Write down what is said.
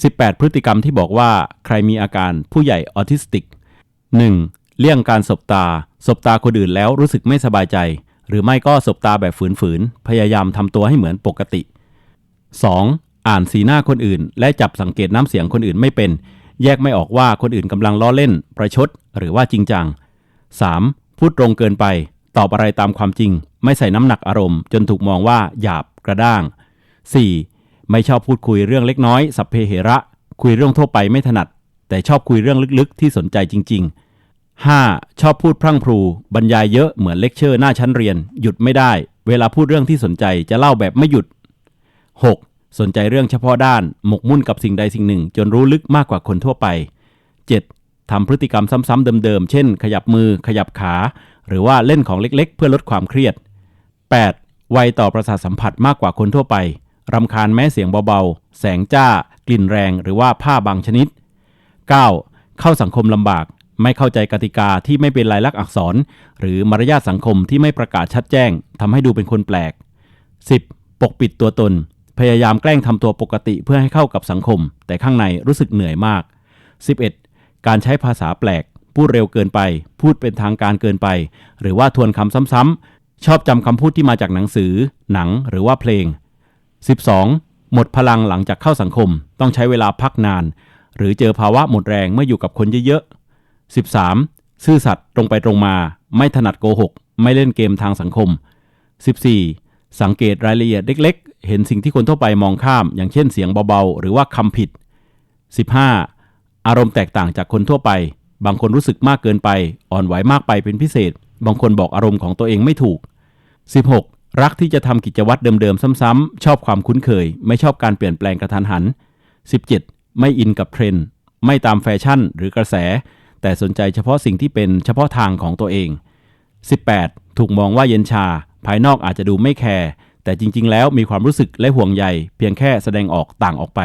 18 พฤติกรรมที่บอกว่าใครมีอาการผู้ใหญ่ออทิสติก 1. เลี่ยงการสบตา สบตาคนอื่นแล้วรู้สึกไม่สบายใจ หรือไม่ก็สบตาแบบฝืนๆ พยายามทำตัวให้เหมือนปกติ 2. อ่านสีหน้าคนอื่น และจับสังเกตน้ำเสียงคนอื่นไม่เป็น แยกไม่ออกว่าคนอื่นกำลังล้อเล่น ประชด หรือว่าจริงจัง 3. พูดตรงเกินไป ตอบอะไรตามความจริง ไม่ใส่น้ำหนักอารมณ์ จนถูกมองว่าหยาบกระด้าง 4. ไม่ชอบพูดคุยเรื่องเล็กน้อย สัพเพเหระ คุยเรื่องทั่วไปไม่ถนัด แต่ชอบคุยเรื่องลึกๆ ที่สนใจจริง ๆ 5. ชอบพูดพรั่งพรู บรรยายเยอะเหมือนเลคเชอร์หน้าชั้นเรียน หยุดไม่ได้ เวลาพูดเรื่องที่สนใจจะเล่าแบบไม่หยุด 6. สนใจเรื่องเฉพาะด้าน หมกมุ่นกับสิ่งใดสิ่งหนึ่ง จนรู้ลึกมากกว่าคนทั่วไป 7. ทำพฤติกรรมซ้ำๆเดิมๆ เช่น ขยับมือ ขยับขา หรือว่าเล่นของเล็กๆ เพื่อลดความเครียด 8. ไวต่อประสาทสัมผัสมากกว่าคนทั่วไป รำคาญแม้เสียงเบาๆ แสงจ้า กลิ่นแรง หรือว่าผ้าบางชนิด 9. เข้าสังคมลำบาก ไม่เข้าใจกติกาที่ไม่เป็นลายลักษณ์อักษร หรือมารยาทสังคมที่ไม่ประกาศชัดแจ้งทำให้ดูเป็นคนแปลก 10. ปกปิดตัวตน พยายามแกล้งทำตัวปกติเพื่อให้เข้ากับสังคม แต่ข้างในรู้สึกเหนื่อยมาก 11. การใช้ภาษาแปลก พูดเร็วเกินไป พูดเป็นทางการเกินไป หรือว่าทวนคำซ้ำๆชอบจำคำพูดที่มาจากหนังสือ หนัง หรือว่าเพลง 12. หมดพลังหลังจากเข้าสังคม ต้องใช้เวลาพักนาน หรือเจอภาวะหมดแรงเมื่ออยู่กับคนเยอะๆ 13. ซื่อสัตย์ตรงไปตรงมา ไม่ถนัดโกหก ไม่เล่นเกมทางสังคม 14. สังเกตรายละเอียดเล็ก ๆ เห็นสิ่งที่คนทั่วไปมองข้าม อย่างเช่นเสียงเบาๆ หรือว่าคำผิด 15. อารมณ์แตกต่างจากคนทั่วไป บางคนรู้สึกมากเกินไป อ่อนไหวมากไปเป็นพิเศษ บางคนบอกอารมณ์ของตัวเองไม่ถูก 16. รักที่จะทำกิจวัตรเดิมๆ ซ้ำๆชอบความคุ้นเคย ไม่ชอบการเปลี่ยนแปลงกระทันหัน 17. ไม่อินกับเทรนด์ไม่ตามแฟชั่นหรือกระแส แต่สนใจเฉพาะสิ่งที่เป็นเฉพาะทางของตัวเอง 18. ถูกมองว่าเย็นชา ภายนอกอาจจะดูไม่แคร์แต่จริงๆ แล้วมีความรู้สึกและห่วงใย เพียงแค่แสดงออกต่างออกไป